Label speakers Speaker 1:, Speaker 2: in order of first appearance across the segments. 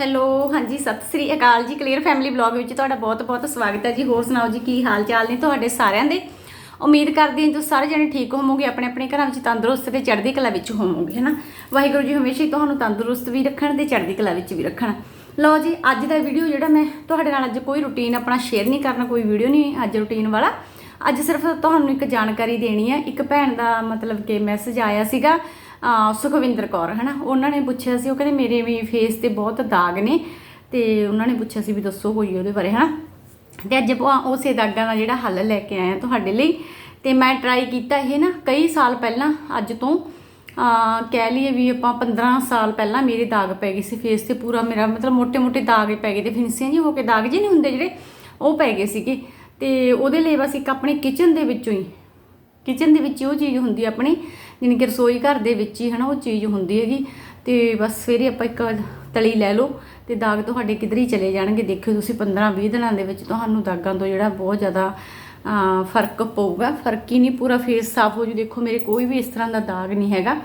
Speaker 1: Hello, ਹਾਂਜੀ, ਸਤਿ ਸ੍ਰੀ ਅਕਾਲ ਜੀ, clear family vlog ਵਿੱਚ ਤੁਹਾਡਾ ਬਹੁਤ-ਬਹੁਤ ਸਵਾਗਤ ਹੈ ਜੀ। ਹੋਰ ਸੁਣਾਓ ਜੀ, ਕੀ ਹਾਲ ਚਾਲ ਨੇ ਤੁਹਾਡੇ ਸਾਰਿਆਂ ਦੇ? ਉਮੀਦ ਕਰਦੀ ਹਾਂ ਤੁਸੀਂ ਸਾਰੇ ਜਣੇ ਠੀਕ ਹੋਵੋਗੇ ਆਪਣੇ ਆਪਣੇ ਘਰਾਂ ਵਿੱਚ ਤੰਦਰੁਸਤ ਤੇ ਚੜ੍ਹਦੀ ਕਲਾ ਵਿੱਚ ਹੋਵੋਗੇ, ਹਨਾ? ਵਾਹਿਗੁਰੂ ਜੀ ਹਮੇਸ਼ਾ ਹੀ ਤੁਹਾਨੂੰ ਤੰਦਰੁਸਤ ਵੀ ਰੱਖਣ ਤੇ ਚੜ੍ਹਦੀ ਕਲਾ ਵਿੱਚ ਵੀ ਰੱਖਣ। ਲਓ ਜੀ, ਅੱਜ ਦਾ ਵੀਡੀਓ ਜਿਹੜਾ ਮੈਂ ਤੁਹਾਡੇ ਨਾਲ ਅੱਜ ਕੋਈ ਰੁਟੀਨ ਆਪਣਾ ਸ਼ੇਅਰ ਨਹੀਂ ਕਰਨਾ, ਕੋਈ ਵੀਡੀਓ ਨਹੀਂ ਅੱਜ ਰੁਟੀਨ ਵਾਲਾ। ਅੱਜ ਸਿਰਫ ਤੁਹਾਨੂੰ ਇੱਕ ਜਾਣਕਾਰੀ ਦੇਣੀ ਹੈ। ਇੱਕ ਭੈਣ ਦਾ ਮਤਲਬ ਕਿ ਮੈਸੇਜ ਆਇਆ ਸੀਗਾ ਸੁਖਵਿੰਦਰ ਕੌਰ, ਹਨਾ? ਉਹਨਾਂ ਨੇ ਪੁੱਛਿਆ ਸੀ, ਉਹ ਕਹਿੰਦੇ ਮੇਰੇ ਵੀ ਫੇਸ ਤੇ ਬਹੁਤ ਦਾਗ ਨੇ, ਤੇ ਉਹਨਾਂ ਨੇ ਪੁੱਛਿਆ ਸੀ ਵੀ ਦੱਸੋ ਕੋਈ ਉਹਦੇ ਬਾਰੇ, ਹਨਾ? ਤੇ ਅੱਜ ਉਸੇ ਦਾਗਾਂ ਦਾ ਜਿਹੜਾ ਹੱਲ ਲੈ ਕੇ ਆਇਆ ਤੁਹਾਡੇ ਲਈ, ਤੇ ਮੈਂ ਟਰਾਈ ਕੀਤਾ ਇਹ ਨਾ ਕਈ ਸਾਲ ਪਹਿਲਾਂ, ਅੱਜ ਤੋਂ ਆ ਕਹਿ ਲਈਏ ਵੀ ਆਪਾਂ 15 ਸਾਲ ਪਹਿਲਾਂ ਮੇਰੇ ਦਾਗ ਪੈ ਗਏ ਸੀ ਫੇਸ ਤੇ, ਪੂਰਾ ਮੇਰਾ ਮਤਲਬ ਮੋٹے-ਮੋٹے ਦਾਗ ਹੀ ਪੈ ਗਏ ਤੇ ਫਿੰਸੀਆਂ ਜੀ ਹੋ ਕੇ ਦਾਗ ਜੀ ਨਹੀਂ ਹੁੰਦੇ ਜਿਹੜੇ, ਉਹ ਪੈ ਗਏ ਸੀਗੇ। ਤੇ ਉਹਦੇ ਲਈ ਬਸ ਇੱਕ ਆਪਣੇ ਕਿਚਨ ਦੇ ਵਿੱਚੋਂ ਹੀ ਕਿਚਨ ਦੇ ਵਿੱਚ ਉਹ ਚੀਜ਼ ਹੁੰਦੀ ਆਪਣੀ ਜਾਣੀ ਕਿ ਰਸੋਈ ਘਰ ਦੇ ਵਿੱਚ ਹੀ ਹਨਾ ਉਹ ਚੀਜ਼ ਹੁੰਦੀ ਹੈਗੀ। ਤੇ ਬਸ ਸਵੇਰੇ ਆਪਾਂ ਇੱਕ ਤਲੀ ਲੈ ਲਓ ਤੇ ਦਾਗ ਤੁਹਾਡੇ ਕਿਧਰ ਹੀ ਚਲੇ ਜਾਣਗੇ। ਦੇਖਿਓ ਤੁਸੀਂ 15-20 ਦਿਨਾਂ ਦੇ ਵਿੱਚ ਤੁਹਾਨੂੰ ਦਾਗਾਂ ਤੋਂ ਜਿਹੜਾ ਬਹੁਤ ਜ਼ਿਆਦਾ ਫ਼ਰਕ ਪਊਗਾ। ਫ਼ਰਕ ਹੀ ਨਹੀਂ, ਪੂਰਾ ਫੇਸ ਸਾਫ਼ ਹੋ ਜੂ। ਦੇਖੋ ਮੇਰੇ ਕੋਈ ਵੀ ਇਸ ਤਰ੍ਹਾਂ ਦਾ ਦਾਗ ਨਹੀਂ ਹੈਗਾ।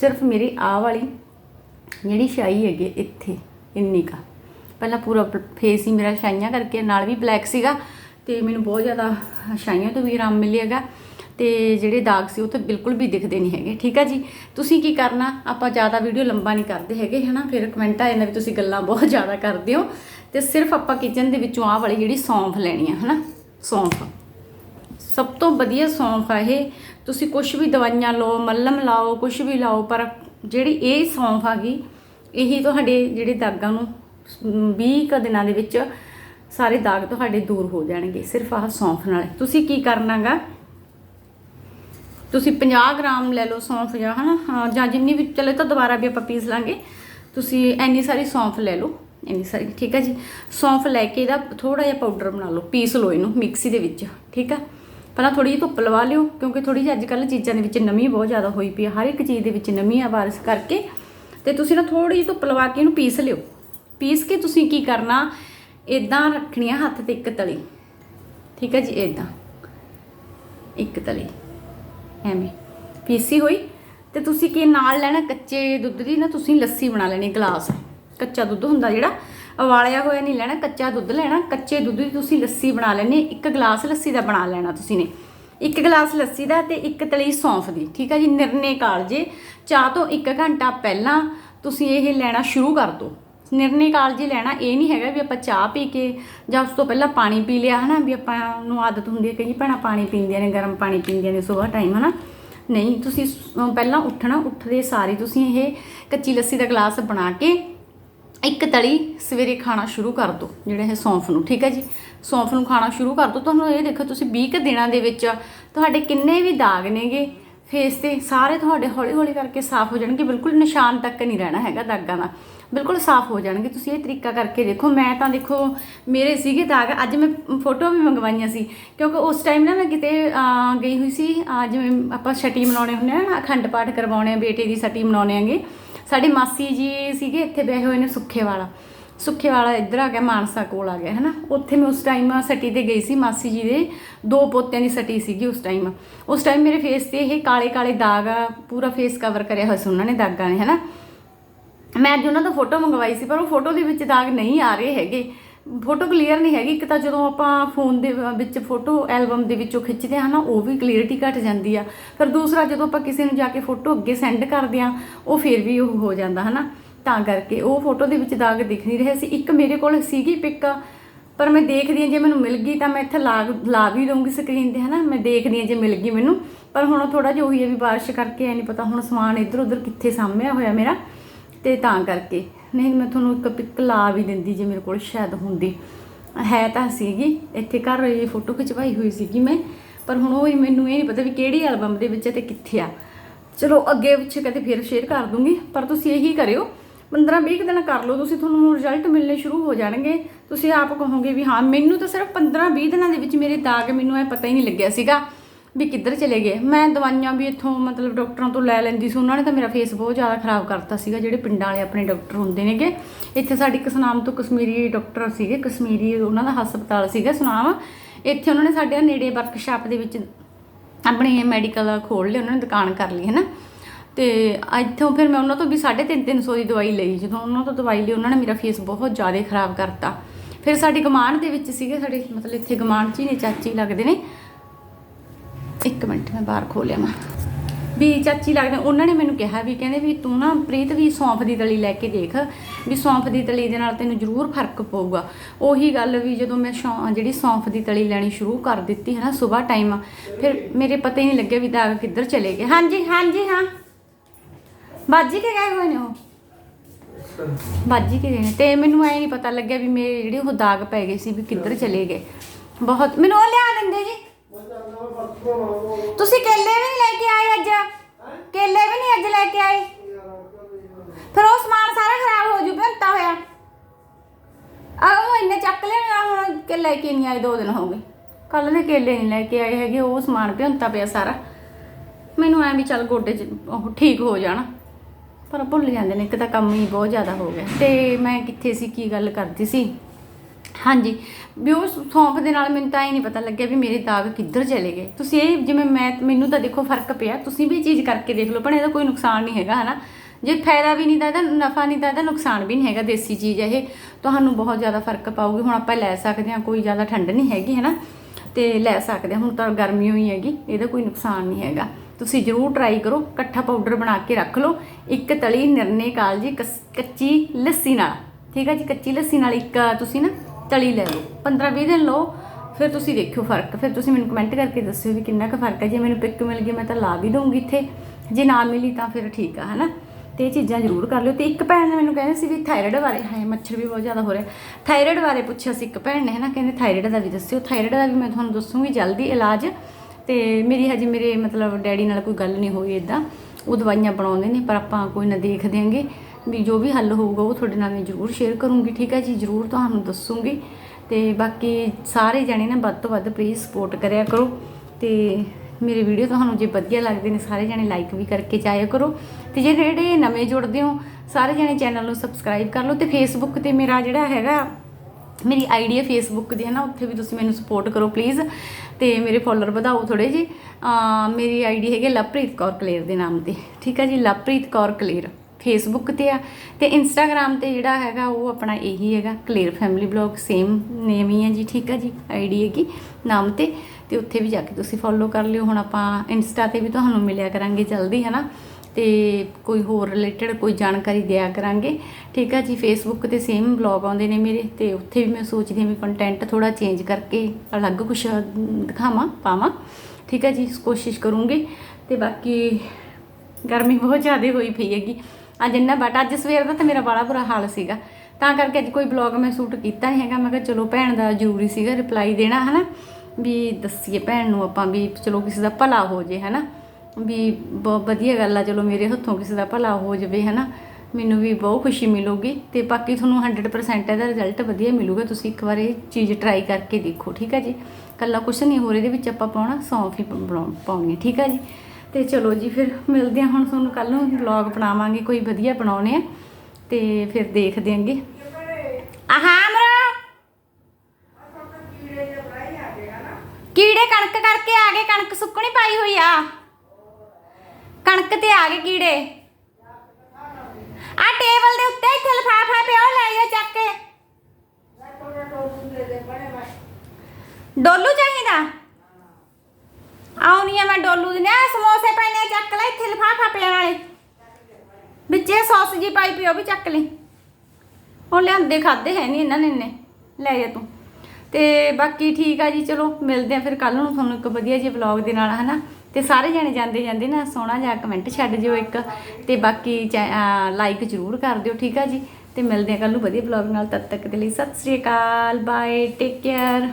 Speaker 1: ਸਿਰਫ ਮੇਰੀ ਆਹ ਵਾਲੀ ਜਿਹੜੀ ਛਾਈ ਹੈਗੀ ਇੱਥੇ, ਇੰਨੀ ਕਾ ਪਹਿਲਾਂ ਪੂਰਾ ਫੇਸ ਹੀ ਮੇਰਾ ਛਾਈਆਂ ਕਰਕੇ ਨਾਲ ਵੀ ਬਲੈਕ ਸੀਗਾ ਤੇ ਮੈਨੂੰ ਬਹੁਤ ਜ਼ਿਆਦਾ ਛਾਈਆਂ ਤੋਂ ਵੀ ਆਰਾਮ ਮਿਲਿਆਗਾ ਤੇ ਜਿਹੜੇ ਦਾਗ ਸੀ ਉਹ ਤਾਂ ਬਿਲਕੁਲ ਵੀ ਦਿਖਦੇ ਨਹੀਂ ਹੈਗੇ। ਠੀਕ ਆ ਜੀ? ਤੁਸੀਂ ਕੀ ਕਰਨਾ? ਆਪਾਂ ਜ਼ਿਆਦਾ ਵੀਡੀਓ ਲੰਬਾ ਨਹੀਂ ਕਰਦੇ ਹੈਗੇ, ਹਨਾ? ਫਿਰ ਕਮੈਂਟ ਆ ਜਾਂਦਾ ਵੀ ਤੁਸੀਂ ਗੱਲਾਂ ਬਹੁਤ ਜ਼ਿਆਦਾ ਕਰਦੇ ਹੋ। ਤੇ ਸਿਰਫ ਆਪਾਂ ਕਿਚਨ ਦੇ ਵਿੱਚੋਂ ਆਹ ਵਾਲੀ ਜਿਹੜੀ ਸੌਂਫ ਲੈਣੀ ਆ, ਹਨਾ? ਸੌਂਫ। ਸਭ ਤੋਂ ਵਧੀਆ ਸੌਂਫ ਆ ਇਹ। ਤੁਸੀਂ ਕੁਝ ਵੀ ਦਵਾਈਆਂ ਲਓ, ਮੱਲਮ ਲਾਓ ਕੁਝ ਵੀ ਲਾਓ, ਪਰ ਜਿਹੜੀ ਇਹ ਸੌਂਫ ਆ ਗਈ, ਇਹੀ ਤੁਹਾਡੇ ਜਿਹੜੇ ਦਾਗਾਂ ਨੂੰ 20 ਕੁ ਦਿਨਾਂ ਦੇ ਵਿੱਚ ਸਾਰੇ ਦਾਗ ਤੁਹਾਡੇ ਦੂਰ ਹੋ ਜਾਣਗੇ, ਸਿਰਫ ਆਹ ਸੌਂਫ ਨਾਲ। ਤੁਸੀਂ ਕੀ ਕਰਨਾਗਾ? ਤੁਸੀਂ 50 ਗ੍ਰਾਮ ਲੈ ਲਓ ਸੌਂਫ ਜਾਂ ਹਨਾ? ਹਾਂ, ਜਾਂ ਜਿੰਨੀ ਵੀ ਚਲੇ ਤਾਂ ਦੁਬਾਰਾ ਵੀ ਆਪਾਂ ਪੀਸ ਲਾਂਗੇ। ਤੁਸੀਂ ਇੰਨੀ ਸਾਰੀ ਸੌਂਫ ਲੈ ਲਓ ਇੰਨੀ ਸਾਰੀ ਠੀਕ ਹੈ ਜੀ? ਸੌਂਫ ਲੈ ਕੇ ਇਹਦਾ ਥੋੜਾ ਜਿਹਾ ਪਾਊਡਰ ਬਣਾ ਲਓ ਪੀਸ ਲਓ ਇਹਨੂੰ ਮਿਕਸੀ ਦੇ ਵਿੱਚ ਠੀਕ ਆ? ਪਹਿਲਾਂ ਥੋੜੀ ਜਿਹੀ ਧੁੱਪ ਲਵਾ ਲਿਓ ਕਿਉਂਕਿ ਥੋੜੀ ਜਿਹੀ ਅੱਜ ਕੱਲ੍ਹ ਚੀਜ਼ਾਂ ਦੇ ਵਿੱਚ ਨਮੀ ਬਹੁਤ ਜ਼ਿਆਦਾ ਹੋਈ ਪਈ ਆ। ਹਰ ਇੱਕ ਚੀਜ਼ ਦੇ ਵਿੱਚ ਨਮੀ ਆ ਬਾਰਿਸ਼ ਕਰਕੇ। ਤੇ ਤੁਸੀਂ ਨਾ ਥੋੜੀ ਜਿਹੀ ਧੁੱਪ ਲਵਾ ਕੇ ਇਹਨੂੰ ਪੀਸ ਲਿਓ। ਪੀਸ ਕੇ ਤੁਸੀਂ ਕੀ ਕਰਨਾ? ਇਦਾਂ ਰੱਖਣੀ ਆ ਹੱਥ ਤੇ ਇੱਕ ਤਲੀ। ਠੀਕ ਹੈ ਜੀ ਇਦਾਂ ਇੱਕ ਤਲੀ। ਐਵੇਂ। ਪੀਸੀ ਹੋਈ ਤੇ ਤੁਸੀਂ ਕੀ ਨਾਲ ਲੈਣਾ ਕੱਚੇ ਦੁੱਧ ਦੀ? ਨਾ ਤੁਸੀਂ ਲੱਸੀ ਬਣਾ ਲੈਣੀ, ਗਲਾਸ। ਕੱਚਾ ਦੁੱਧ ਹੁੰਦਾ ਜਿਹੜਾ, ਉਬਾਲਿਆ ਹੋਇਆ ਨਹੀਂ ਲੈਣਾ, ਕੱਚਾ ਦੁੱਧ ਲੈਣਾ, ਕੱਚੇ ਦੁੱਧ ਦੀ ਤੁਸੀਂ ਲੱਸੀ ਬਣਾ ਲੈਣੀ, ਇੱਕ ਗਲਾਸ ਲੱਸੀ ਦਾ ਬਣਾ ਲੈਣਾ ਤੁਸੀਂ ਨੇ। ਇੱਕ ਗਲਾਸ ਲੱਸੀ ਦਾ ਤੇ ਇੱਕ ਤਲੀ ਸੌਂਫ ਦੀ, ਠੀਕ ਹੈ ਜੀ? ਨਿਰਣੇ ਕਾਲਜੇ, ਚਾਹ ਤੋਂ 1 ਘੰਟਾ ਪਹਿਲਾਂ ਤੁਸੀਂ ਇਹ ਲੈਣਾ ਸ਼ੁਰੂ ਕਰ ਦਿਓ। ਨਿਰਣੇ ਕਾਲਜੇ ਲੈਣਾ, ਇਹ ਨਹੀਂ ਹੈਗਾ ਵੀ ਆਪਾਂ ਚਾਹ ਪੀ ਕੇ ਜਾਂ ਉਸ ਤੋਂ ਪਹਿਲਾਂ ਪਾਣੀ ਪੀ ਲਿਆ ਹਨਾ, ਵੀ ਆਪਾਂ ਨੂੰ ਆਦਤ ਹੁੰਦੀ ਹੈ, ਕਈ ਭੈਣਾਂ ਪਾਣੀ ਪੀਂਦੀਆਂ ਨੇ, ਗਰਮ ਪਾਣੀ ਪੀਂਦੀਆਂ ਨੇ ਸਵੇਰ ਟਾਈਮ ਹਨਾ। ਨਹੀਂ, ਤੁਸੀਂ ਪਹਿਲਾਂ ਉੱਠਣਾ, ਉੱਠਦੇ ਸਾਰੀ ਤੁਸੀਂ ਇਹ ਕੱਚੀ ਲੱਸੀ ਦਾ ਗਲਾਸ ਬਣਾ ਕੇ ਇੱਕ ਤਲੀ ਸਵੇਰੇ ਖਾਣਾ ਸ਼ੁਰੂ ਕਰ ਦਿਓ, ਜਿਹੜਾ ਇਹ ਸੌਂਫ ਨੂੰ, ਠੀਕ ਹੈ ਜੀ? ਸੌਂਫ ਨੂੰ ਖਾਣਾ ਸ਼ੁਰੂ ਕਰ ਦਿਓ, ਤੁਹਾਨੂੰ ਇਹ ਦੇਖੋ, ਤੁਸੀਂ 20 ਕੁ ਦਿਨਾਂ ਦੇ ਵਿੱਚ ਤੁਹਾਡੇ ਕਿੰਨੇ ਵੀ ਦਾਗ ਨੇਗੇ ਫੇਸ ਤੇ ਸਾਰੇ ਤੁਹਾਡੇ ਹੌਲੀ ਹੌਲੀ ਕਰਕੇ ਸਾਫ਼ ਹੋ ਜਾਣਗੇ। ਬਿਲਕੁਲ ਨਿਸ਼ਾਨ ਤੱਕ ਨਹੀਂ ਰਹਿਣਾ ਹੈਗਾ ਦਾਗਾਂ ਦਾ। ਬਿਲਕੁਲ ਸਾਫ਼ ਹੋ ਜਾਣਗੇ। ਤੁਸੀਂ ਇਹ ਤਰੀਕਾ ਕਰਕੇ ਦੇਖੋ। ਮੈਂ ਤਾਂ ਦੇਖੋ, ਮੇਰੇ ਸੀਗੇ ਦਾਗ, ਅੱਜ ਮੈਂ ਫੋਟੋ ਵੀ ਮੰਗਵਾਈਆਂ ਸੀ। ਕਿਉਂਕਿ ਉਸ ਟਾਈਮ ਨਾ ਮੈਂ ਕਿਤੇ ਗਈ ਹੋਈ ਸੀ ਜਿਵੇਂ ਆਪਾਂ ਛਟੀ ਮਨਾਉਣੇ ਹੁੰਦੇ ਆ ਨਾ, ਅਖੰਡ ਪਾਠ ਕਰਵਾਉਣੇ ਆ, ਬੇਟੇ ਦੀ ਛਟੀ ਮਨਾਉਣੇ ਆਂਗੇ। ਸਾਡੇ ਮਾਸੀ ਜੀ ਸੀਗੇ, ਇੱਥੇ ਬੈਠੇ ਹੋਏ ਨੇ ਸੁੱਖੇ ਵਾਲਾ। ਸੁੱਖੇ ਵਾਲਾ ਇੱਧਰ ਆ ਗਿਆ, ਮਾਨਸਾ ਕੋਲ ਆ ਗਿਆ, ਹਨਾ? ਉੱਥੇ ਮੈਂ ਉਸ ਟਾਈਮ ਸਟੀ ਤੇ ਗਈ ਸੀ ਮਾਸੀ ਜੀ ਦੇ, ਦੋ ਪੋਤਿਆਂ ਦੀ ਸਟੀ ਸੀਗੀ ਉਸ ਟਾਈਮ ਉਸ ਟਾਈਮ ਮੇਰੇ ਫੇਸ ਤੇ ਇਹ ਕਾਲੇ ਕਾਲੇ ਦਾਗ ਆ, ਪੂਰਾ ਫੇਸ ਕਵਰ ਕਰਿਆ ਹੋਇਆ ਸੀ ਉਹਨਾਂ ਨੇ ਦਾਗਾਂ ਨੇ, ਹਨਾ? ਮੈਂ ਅੱਜ ਉਹਨਾਂ ਤੋਂ ਫੋਟੋ ਮੰਗਵਾਈ ਸੀ, ਪਰ ਉਹ ਫੋਟੋ ਦੇ ਵਿੱਚ ਦਾਗ ਨਹੀਂ ਆ ਰਹੇ ਹੈਗੇ। ਫੋਟੋ ਕਲੀਅਰ ਨਹੀਂ ਹੈਗੀ, ਇੱਕ ਤਾਂ ਜਦੋਂ ਆਪਾਂ ਫੋਨ ਦੇ ਵਿੱਚ ਫੋਟੋ ਐਲਬਮ ਦੇ ਵਿੱਚੋਂ ਖਿੱਚਦੇ ਹਾਂ ਨਾ, ਉਹ ਵੀ ਕਲੀਅਰਟੀ ਘਟ ਜਾਂਦੀ ਆ। ਫਿਰ ਦੂਸਰਾ ਜਦੋਂ ਆਪਾਂ ਕਿਸੇ ਨੂੰ ਜਾ ਕੇ ਫੋਟੋ ਅੱਗੇ ਸੈਂਡ ਕਰਦੇ ਆ ਉਹ ਫਿਰ ਵੀ ਉਹ ਹੋ ਜਾਂਦਾ, ਹਨਾ? ਤਾਂ ਕਰਕੇ ਉਹ ਫੋਟੋ ਦੇ ਵਿੱਚ ਦਾਗ ਦਿਖ ਨਹੀਂ ਰਿਹਾ ਸੀ। ਇੱਕ ਮੇਰੇ ਕੋਲ ਸੀਗੀ ਪਿਕ ਪਰ ਮੈਂ ਦੇਖਦੀ ਹਾਂ ਜੇ ਮੈਨੂੰ ਮਿਲ ਗਈ ਤਾਂ ਮੈਂ ਇੱਥੇ ਲਾ ਲਾ ਵੀ ਦਊਂਗੀ ਸਕਰੀਨ ਤੇ, ਹਨਾ? ਮੈਂ ਦੇਖਦੀ ਹਾਂ ਜੇ ਮਿਲ ਗਈ ਮੈਨੂੰ। ਪਰ ਹੁਣ ਥੋੜਾ ਜਿਹਾ ਉਹੀ ਹੈ ਵੀ ਬਾਰਿਸ਼ ਕਰਕੇ ਐ ਨਹੀਂ ਪਤਾ ਹੁਣ ਸਮਾਨ ਇੱਧਰ ਉੱਧਰ ਕਿੱਥੇ ਸਾਂਭਿਆ ਹੋਇਆ ਮੇਰਾ। ਤੇ ਤਾਂ ਕਰਕੇ। ਨਹੀਂ, ਮੈਂ ਤੁਹਾਨੂੰ ਇੱਕ ਪਿਕ ਲਾ ਵੀ ਦਿੰਦੀ ਜੇ ਮੇਰੇ ਕੋਲ ਸ਼ਾਇਦ ਹੁੰਦੀ। ਹੈ ਤਾਂ ਸੀਗੀ। ਇੱਥੇ ਘਰ ਇਹ ਫੋਟੋ ਖਿਚਵਾਈ ਹੋਈ ਸੀਗੀ ਮੈਂ। ਪਰ ਹੁਣ ਉਹ ਮੈਨੂੰ ਇਹ ਨਹੀਂ ਪਤਾ ਵੀ ਕਿਹੜੀ ਐਲਬਮ ਦੇ ਵਿੱਚ ਹੈ ਤੇ ਕਿੱਥੇ ਆ। ਚਲੋ ਅੱਗੇ ਪਿੱਛੇ ਕਦੇ ਫਿਰ ਸ਼ੇਅਰ ਕਰ ਦੂੰਗੀ। ਪਰ ਤੁਸੀਂ ਇਹੀ ਕਰਿਓ 15-20 ਦਿਨ ਕਰ ਲਓ, ਤੁਸੀਂ ਤੁਹਾਨੂੰ ਰਿਜ਼ਲਟ ਮਿਲਣੇ ਸ਼ੁਰੂ ਹੋ ਜਾਣਗੇ। ਤੁਸੀਂ ਆਪ ਕਹੋਗੇ ਵੀ ਹਾਂ, ਮੈਨੂੰ ਤਾਂ ਸਿਰਫ 15-20 ਦਿਨਾਂ ਦੇ ਵਿੱਚ ਮੇਰੇ ਦਾਗ ਮੈਨੂੰ ਇਹ ਪਤਾ ਹੀ ਨਹੀਂ ਲੱਗਿਆ ਸੀਗਾ ਵੀ ਕਿੱਧਰ ਚਲੇ ਗਏ। ਮੈਂ ਦਵਾਈਆਂ ਵੀ ਇੱਥੋਂ ਮਤਲਬ ਡਾਕਟਰਾਂ ਤੋਂ ਲੈ ਲੈਂਦੀ ਸੀ, ਉਹਨਾਂ ਨੇ ਤਾਂ ਮੇਰਾ ਫੇਸ ਬਹੁਤ ਜ਼ਿਆਦਾ ਖਰਾਬ ਕਰਤਾ ਸੀਗਾ, ਜਿਹੜੇ ਪਿੰਡਾਂ ਵਾਲੇ ਆਪਣੇ ਡਾਕਟਰ ਹੁੰਦੇ ਨੇਗੇ। ਇੱਥੇ ਸਾਡੀ ਕਸਨਾਮ ਤੋਂ ਕਸ਼ਮੀਰੀ ਡਾਕਟਰ ਸੀਗੇ, ਕਸ਼ਮੀਰੀ ਉਹਨਾਂ ਦਾ ਹਸਪਤਾਲ ਸੀਗਾ ਸੁਨਾਮ। ਇੱਥੇ ਉਹਨਾਂ ਨੇ ਸਾਡੇ ਨੇੜੇ ਵਰਕਸ਼ਾਪ ਦੇ ਵਿੱਚ ਆਪਣੇ ਮੈਡੀਕਲ ਖੋਲ ਲਈ ਉਹਨਾਂ ਨੇ ਦੁਕਾਨ ਕਰ ਲਈ, ਹੈ ਨਾ? ਤੇ ਇੱਥੋਂ ਫਿਰ ਮੈਂ ਉਹਨਾਂ ਤੋਂ ਵੀ 350 ਦੀ ਦਵਾਈ ਲਈ। ਜਦੋਂ ਉਹਨਾਂ ਤੋਂ ਦਵਾਈ ਲਈ, ਉਹਨਾਂ ਨੇ ਮੇਰਾ ਫੇਸ ਬਹੁਤ ਜ਼ਿਆਦਾ ਖਰਾਬ ਕਰਤਾ। ਫਿਰ ਸਾਡੇ ਗਮਾਂਡ ਦੇ ਵਿੱਚ ਸੀਗੇ ਸਾਡੇ, ਮਤਲਬ ਇੱਥੇ ਗਮਾਂਡ 'ਚ ਹੀ ਨੇ, ਚਾਚੀ ਲੱਗਦੇ ਨੇ। ਇੱਕ ਮਿੰਟ, ਮੈਂ ਬਾਹਰ ਖੋਲਿਆ ਮੈਂ। ਵੀ ਚਾਚੀ ਲੱਗਦੇ, ਉਹਨਾਂ ਨੇ ਮੈਨੂੰ ਕਿਹਾ ਵੀ, ਕਹਿੰਦੇ ਵੀ ਤੂੰ ਨਾ ਪ੍ਰੀਤ ਵੀ ਸੌਂਫ ਦੀ ਤਲੀ ਲੈ ਕੇ ਦੇਖ, ਵੀ ਸੌਂਫ ਦੀ ਤਲੀ ਦੇ ਨਾਲ ਤੈਨੂੰ ਜ਼ਰੂਰ ਫ਼ਰਕ ਪਊਗਾ। ਉਹੀ ਗੱਲ ਵੀ ਜਦੋਂ ਮੈਂ ਸ਼ੌਂ- ਜਿਹੜੀ ਸੌਂਫ ਦੀ ਤਲੀ ਲੈਣੀ ਸ਼ੁਰੂ ਕਰ ਦਿੱਤੀ ਹੈ ਨਾ ਸਵੇਰ ਟਾਈਮ ਫਿਰ ਮੇਰੇ ਪਤਾ ਹੀ ਨਹੀਂ ਲੱਗਿਆ ਵੀ ਦਾਗ ਕਿੱਧਰ ਚਲੇ ਗਏ। ਹਾਂਜੀ ਹਾਂਜੀ, ਹਾਂ। ਬਾਜੀ ਕੇ ਗਏ ਹੋਏ ਨੇ ਉਹ। ਬਾਜੀ ਕੇ ਗਏ ਨੇ। ਤੇ ਮੈਨੂੰ ਐ ਨਹੀਂ ਪਤਾ ਲੱਗਿਆ ਵੀ ਮੇਰੇ ਜਿਹੜੇ ਉਹ ਦਾਗ ਪੈ ਗਏ ਸੀ ਵੀ ਕਿੱਧਰ ਚਲੇ ਗਏ। ਬਹੁਤ, ਮੈਨੂੰ ਉਹ ਲਿਆ ਦਿੰਦੇ ਜੀ। ਤੁਸੀਂ ਕੇਲੇ ਵੀ ਨਹੀਂ ਲੈ ਕੇ ਆਏ ਅੱਜ। ਕੇਲੇ ਵੀ ਨਹੀਂ ਅੱਜ ਲੈ ਕੇ ਆਏ। ਫਿਰ ਉਹ ਸਮਾਨ ਸਾਰਾ ਖਰਾਬ ਹੋ ਜੂ ਬੰਤਾ ਹੋਇਆ। ਆ ਉਹ ਇੰਨੇ ਚੱਕ ਲੈ ਹੁਣ ਕਿ ਲੈ ਕੇ ਨਹੀਂ ਆਏ, ਦੋ ਦਿਨ ਹੋ ਗਏ। ਕੱਲ ਦੇ ਕੇਲੇ ਨਹੀਂ ਲੈ ਕੇ ਆਏ ਹੈਗੇ, ਉਹ ਸਮਾਨ ਭਿਉਂਤਾ ਪਿਆ ਸਾਰਾ। ਮੈਨੂੰ ਐ ਵੀ ਚੱਲ ਗੋਡੇ 'ਚ ਉਹ ਠੀਕ ਹੋ ਜਾਣਾ। ਪਰ ਭੁੱਲ ਜਾਂਦੇ ਨੇ, ਇੱਕ ਤਾਂ ਕੰਮ ਹੀ ਬਹੁਤ ਜ਼ਿਆਦਾ ਹੋ ਗਿਆ। ਤੇ ਮੈਂ ਕਿੱਥੇ ਸੀ, ਕੀ ਗੱਲ ਕਰਦੀ ਸੀ? ਹਾਂਜੀ, ਵੀ ਉਹ ਸੌਂਫ ਦੇ ਨਾਲ ਮੈਨੂੰ ਤਾਂ ਇਹ ਨਹੀਂ ਪਤਾ ਲੱਗਿਆ ਵੀ ਮੇਰੇ ਦਾਗ ਕਿੱਧਰ ਚਲੇ ਗਏ। ਤੁਸੀਂ ਇਹ ਜਿਵੇਂ ਮੈਂ, ਮੈਨੂੰ ਤਾਂ ਦੇਖੋ ਫ਼ਰਕ ਪਿਆ। ਤੁਸੀਂ ਵੀ ਇਹ ਚੀਜ਼ ਕਰਕੇ ਦੇਖ ਲਓ ਪਰ ਇਹਦਾ ਕੋਈ ਨੁਕਸਾਨ ਨਹੀਂ ਹੈਗਾ, ਹਨਾ? ਜੇ ਫਾਇਦਾ ਵੀ ਨਹੀਂ ਤਾਂ ਇਹਦਾ, ਨਫਾ ਨਹੀਂ ਤਾਂ ਇਹਦਾ, ਨੁਕਸਾਨ ਵੀ ਨਹੀਂ ਹੈਗਾ ਦੇਸੀ ਚੀਜ਼ ਹੈ ਇਹ। ਤੁਹਾਨੂੰ ਬਹੁਤ ਜ਼ਿਆਦਾ ਫ਼ਰਕ ਪਾਊਗੀ। ਹੁਣ ਆਪਾਂ ਲੈ ਸਕਦੇ ਹਾਂ, ਕੋਈ ਜ਼ਿਆਦਾ ਠੰਡ ਨਹੀਂ ਹੈਗੀ ਹੈ ਨਾ ਤੇ ਲੈ ਸਕਦੇ ਹਾਂ। ਹੁਣ ਤਾਂ ਗਰਮੀ ਹੋਈ ਹੈਗੀ, ਇਹਦਾ ਕੋਈ ਨੁਕਸਾਨ ਨਹੀਂ ਹੈਗਾ। ਤੁਸੀਂ ਜ਼ਰੂਰ ਟਰਾਈ ਕਰੋ, ਇਕੱਠਾ ਪਾਊਡਰ ਬਣਾ ਕੇ ਰੱਖ ਲਓ। ਇੱਕ ਤਲੀ ਨਿਰਨੇ ਕਾਲਜੀ ਕਸ- ਕੱਚੀ ਲੱਸੀ ਨਾਲ। ਠੀਕ ਹੈ ਜੀ, ਕੱਚੀ ਲੱਸੀ ਨਾਲ ਇੱਕ ਤੁਸੀਂ ਨਾ ਤਲੀ ਲੈ ਲਓ। 15 20 ਦਿਨ ਲਓ, ਫਿਰ ਤੁਸੀਂ ਦੇਖਿਓ ਫ਼ਰਕ। ਫਿਰ ਤੁਸੀਂ ਮੈਨੂੰ ਕਮੈਂਟ ਕਰਕੇ ਦੱਸਿਓ ਵੀ ਕਿੰਨਾ ਕੁ ਫ਼ਰਕ ਹੈ। ਜੇ ਮੈਨੂੰ ਪਿੱਕ ਮਿਲ ਗਈ, ਮੈਂ ਤਾਂ ਲਾ ਵੀ ਦਊਂਗੀ ਇੱਥੇ। ਜੇ ਨਾ ਮਿਲੀ ਤਾਂ ਫਿਰ ਠੀਕ ਆ, ਹਨਾ? ਤੇ ਇਹ ਚੀਜ਼ਾਂ ਜ਼ਰੂਰ ਕਰ ਲਿਓ। ਤੇ ਇੱਕ ਭੈਣ ਨੇ ਮੈਨੂੰ ਕਹਿੰਦੇ ਸੀ ਵੀ ਥਾਇਰਾਇਡ ਬਾਰੇ ਹੈ ਮੱਛਰ ਵੀ ਬਹੁਤ ਜ਼ਿਆਦਾ ਹੋ ਰਿਹਾ। ਥਾਇਰਾਇਡ ਬਾਰੇ ਪੁੱਛਿਆ ਸੀ ਇੱਕ ਭੈਣ ਨੇ, ਹਨਾ? ਕਹਿੰਦੇ ਥਾਇਰਾਇਡ ਦਾ ਵੀ ਦੱਸਿਓ। ਥਾਇਰਾਇਡ ਦਾ ਵੀ ਮੈਂ ਤੁਹਾਨੂੰ ਦੱਸੂਗੀ ਜਲਦੀ ਇਲਾਜ। ਤੇ ਮੇਰੀ ਹਜੇ ਮੇਰੇ ਮਤਲਬ ਡੈਡੀ ਨਾਲ ਕੋਈ ਗੱਲ ਨਹੀਂ ਹੋਈ ਇਦਾਂ ਉਹ ਦਵਾਈਆਂ ਬਣਾਉਂਦੇ ਨੇ, ਪਰ ਆਪਾਂ ਕੋਈ ਨਾ ਦੇਖ ਦਿਆਂਗੇ। ਵੀ ਜੋ ਵੀ ਹੱਲ ਹੋਊਗਾ, ਉਹ ਤੁਹਾਡੇ ਨਾਲ ਮੈਂ ਜ਼ਰੂਰ ਸ਼ੇਅਰ ਕਰੂੰਗੀ, ਠੀਕ ਹੈ ਜੀ? ਜ਼ਰੂਰ ਤੁਹਾਨੂੰ ਦੱਸੂੰਗੀ। ਤੇ ਬਾਕੀ ਸਾਰੇ ਜਣੇ ਨਾ ਵੱਧ ਤੋਂ ਵੱਧ ਪਲੀਜ਼ ਸਪੋਰਟ ਕਰਿਆ ਕਰੋ। ਤੇ ਮੇਰੇ ਵੀਡੀਓ ਤੁਹਾਨੂੰ ਜੇ ਵਧੀਆ ਲੱਗਦੇ ਨੇ, ਸਾਰੇ ਜਣੇ ਲਾਈਕ ਵੀ ਕਰਕੇ ਜਾਇਆ ਕਰੋ। ਤੇ ਜੇ ਜਿਹੜੇ ਨਵੇਂ ਜੁੜਦੇ ਹੋ, ਸਾਰੇ ਜਣੇ ਚੈਨਲ ਨੂੰ ਸਬਸਕ੍ਰਾਈਬ ਕਰ ਲਓ। ਤੇ ਫੇਸਬੁੱਕ ਤੇ ਮੇਰਾ ਜਿਹੜਾ ਹੈਗਾ ਮੇਰੀ ਆਈਡੀ ਹੈ ਫੇਸਬੁੱਕ ਦੀ, ਹੈ ਨਾ? ਉੱਥੇ ਵੀ ਤੁਸੀਂ ਮੈਨੂੰ ਸਪੋਰਟ ਕਰੋ ਪਲੀਜ਼ ਤੇ ਮੇਰੇ ਫੋਲੋਅਰ ਵਧਾਓ ਥੋੜੇ ਜੀ ਮੇਰੀ ਆਈਡੀ ਹੈਗੀ ਲਵਪ੍ਰੀਤ ਕੌਰ ਕਲੇਰ ਦੇ ਨਾਮ ਤੇ। ਠੀਕ ਹੈ ਜੀ? ਲਵਪ੍ਰੀਤ ਕੌਰ ਕਲੇਰ। ਫੇਸਬੁੱਕ ਤੇ ਆ। ਤੇ ਇੰਸਟਾਗ੍ਰam ਤੇ ਜਿਹੜਾ ਹੈਗਾ, ਉਹ ਆਪਣਾ ਇਹੀ ਹੈਗਾ, Kaler family blog same name ਹੀ ਹੈ ਜੀ। ਠੀਕ ਹੈ ਜੀ? ਆਈਡੀ ਹੈਗੀ ਨਾਮ ਤੇ। ਤੇ ਉੱਥੇ ਵੀ ਜਾ ਕੇ ਤੁਸੀਂ ਫੋਲੋ ਕਰ ਲਿਓ। ਹੁਣ ਆਪਾਂ ਇੰਸਟਾ ਤੇ ਵੀ ਤੁਹਾਨੂੰ ਮਿਲਿਆ ਕਰਾਂਗੇ ਜਲਦੀ, ਹੈ ਨਾ? ਤੇ ਕੋਈ ਹੋਰ ਰਿਲੇਟਡ ਕੋਈ ਜਾਣਕਾਰੀ ਦਿਆ ਕਰਾਂਗੇ। ਠੀਕ ਆ ਜੀ ਫੇਸਬੁੱਕ ਤੇ ਸੇਮ ਬਲੌਗ ਆਉਂਦੇ ਨੇ ਮੇਰੇ ਤੇ ਉੱਥੇ ਵੀ ਮੈਂ ਸੋਚਦੀ ਹਾਂ ਵੀ ਕੰਟੈਂਟ ਥੋੜਾ ਚੇਂਜ ਕਰਕੇ ਅਲੱਗ ਕੁਝ ਦਿਖਾਵਾਂ, ਪਾਵਾਂ। ਠੀਕ ਹੈ ਜੀ, ਕੋਸ਼ਿਸ਼ ਕਰੂੰਗੀ। ਤੇ ਬਾਕੀ ਗਰਮੀ ਬਹੁਤ ਜ਼ਿਆਦਾ ਹੋਈ ਪਈ ਹੈਗੀ। ਅੱਜ ਇੰਨਾ ਬਟ ਅੱਜ ਸਵੇਰ ਦਾ ਤਾਂ ਮੇਰਾ ਬੜਾ ਬੁਰਾ ਹਾਲ ਸੀਗਾ। ਤਾਂ ਕਰਕੇ ਅੱਜ ਕੋਈ ਬਲੌਗ ਮੈਂ ਸ਼ੂਟ ਕੀਤਾ ਨਹੀਂ ਹੈਗਾ। ਮੈਂ ਕਿਹਾ ਚਲੋ ਭੈਣ ਦਾ ਜ਼ਰੂਰੀ ਸੀਗਾ ਰਿਪਲਾਈ ਦੇਣਾ, ਹਨਾ? ਵੀ ਦੱਸੀਏ ਭੈਣ ਨੂੰ ਆਪਾਂ ਵੀ ਚਲੋ ਕਿਸੇ ਦਾ ਭਲਾ ਹੋ ਜੇ, ਹਨਾ? ਵੀ ਬਹੁਤ ਵਧੀਆ ਗੱਲ ਆ, ਚਲੋ ਮੇਰੇ ਹੱਥੋਂ ਕਿਸੇ ਦਾ ਭਲਾ ਹੋ ਜਾਵੇ, ਹਨਾ? ਮੈਨੂੰ ਵੀ ਬਹੁਤ ਖੁਸ਼ੀ ਮਿਲੂਗੀ ਤੇ ਬਾਕੀ ਤੁਹਾਨੂੰ 100% ਇਹਦਾ ਰਿਜ਼ਲਟ ਵਧੀਆ ਮਿਲੂਗਾ, ਤੁਸੀਂ ਇੱਕ ਵਾਰ ਇਹ ਚੀਜ਼ ਟਰਾਈ ਕਰਕੇ ਦੇਖੋ, ਠੀਕ ਹੈ ਜੀ? ਕੱਲਾ ਕੁਛ ਨਹੀਂ, ਹੋਰ ਇਹਦੇ ਵਿੱਚ ਆਪਾਂ ਪਾਉਣਾ, ਸੌਂਫ ਹੀ ਬਣਾਉ- ਪਾਉਣੀ, ਠੀਕ ਹੈ ਜੀ? ਤੇ ਚਲੋ ਜੀ, ਫਿਰ ਮਿਲਦੇ ਹਾਂ ਹੁਣ ਤੁਹਾਨੂੰ ਕੱਲ ਨੂੰ ਵਲੌਗ ਬਣਾਵਾਂਗੇ, ਕੋਈ ਵਧੀਆ ਬਣਾਉਣੇ ਆ, ਤੇ ਫਿਰ ਦੇਖਦੇ ਆਂਗੇ ਆਹਾਂ, ਅਮਰੋ! ਕੀੜੇ ਕਣਕ ਕਰਕੇ ਆ ਗਏ, ਕਣਕ ਸੁੱਕਣੀ ਪਾਈ ਹੋਈ ਆ। ਕਣਕ ਤੇ ਆ ਗਏ ਕੀੜੇ। ਆ ਟੇਬਲ ਦੇ ਉੱਤੇ ਇੱਥੇ ਲਫਾਫਾ ਪਿਆ ਲੈ ਜਾ ਚੱਕ ਕੇ। ਡੋਲੂ ਚਾਹੀਦਾ? ਆਉਣੀ ਆ ਮੈਂ ਡੋਲੂ ਦੇ। ਨਾ ਸਮੋਸੇ ਪਏ ਚੱਕ ਲੈ, ਇੱਥੇ ਲਫਾਫਾ ਪਿਆ ਨਾਲੇ। ਵਿੱਚੇ ਸੌਸ ਜੀ ਪਾਈ ਪਈ ਵੀ ਚੱਕ ਲਈ ਉਹ ਲਿਆਂਦੇ ਖਾਦੇ ਹੈ ਨਹੀਂ ਇਹਨਾਂ ਨੇ ਇੰਨੇ। ਲੈ ਜਾ ਤੂੰ। ਤੇ ਬਾਕੀ ਠੀਕ ਆ ਜੀ, ਚਲੋ, ਮਿਲਦੇ ਆ ਫਿਰ ਕੱਲ ਨੂੰ ਤੁਹਾਨੂੰ ਇੱਕ ਵਧੀਆ ਜਿਹੇ ਵਲੌਗ ਦੇ ਨਾਲ, ਹਨਾ? ਤੇ ਸਾਰੇ ਜਣੇ ਜਾਂਦੇ ਜਾਂਦੇ ਨਾ ਸੋਹਣਾ ਜਿਹਾ ਕਮੈਂਟ ਛੱਡ ਜਿਓ ਇੱਕ ਤੇ ਬਾਕੀ ਲਾਈਕ ਜ਼ਰੂਰ ਕਰ ਦਿਓ, ਠੀਕ ਆ ਜੀ? ਤੇ ਮਿਲਦੇ ਆ ਕੱਲ ਨੂੰ ਵਧੀਆ ਵਲੌਗ ਨਾਲ, ਤਦ ਤੱਕ ਦੇ ਲਈ ਸਤਿ ਸ੍ਰੀ ਅਕਾਲ ਬਾਏ ਟੇਕ ਕੇਅਰ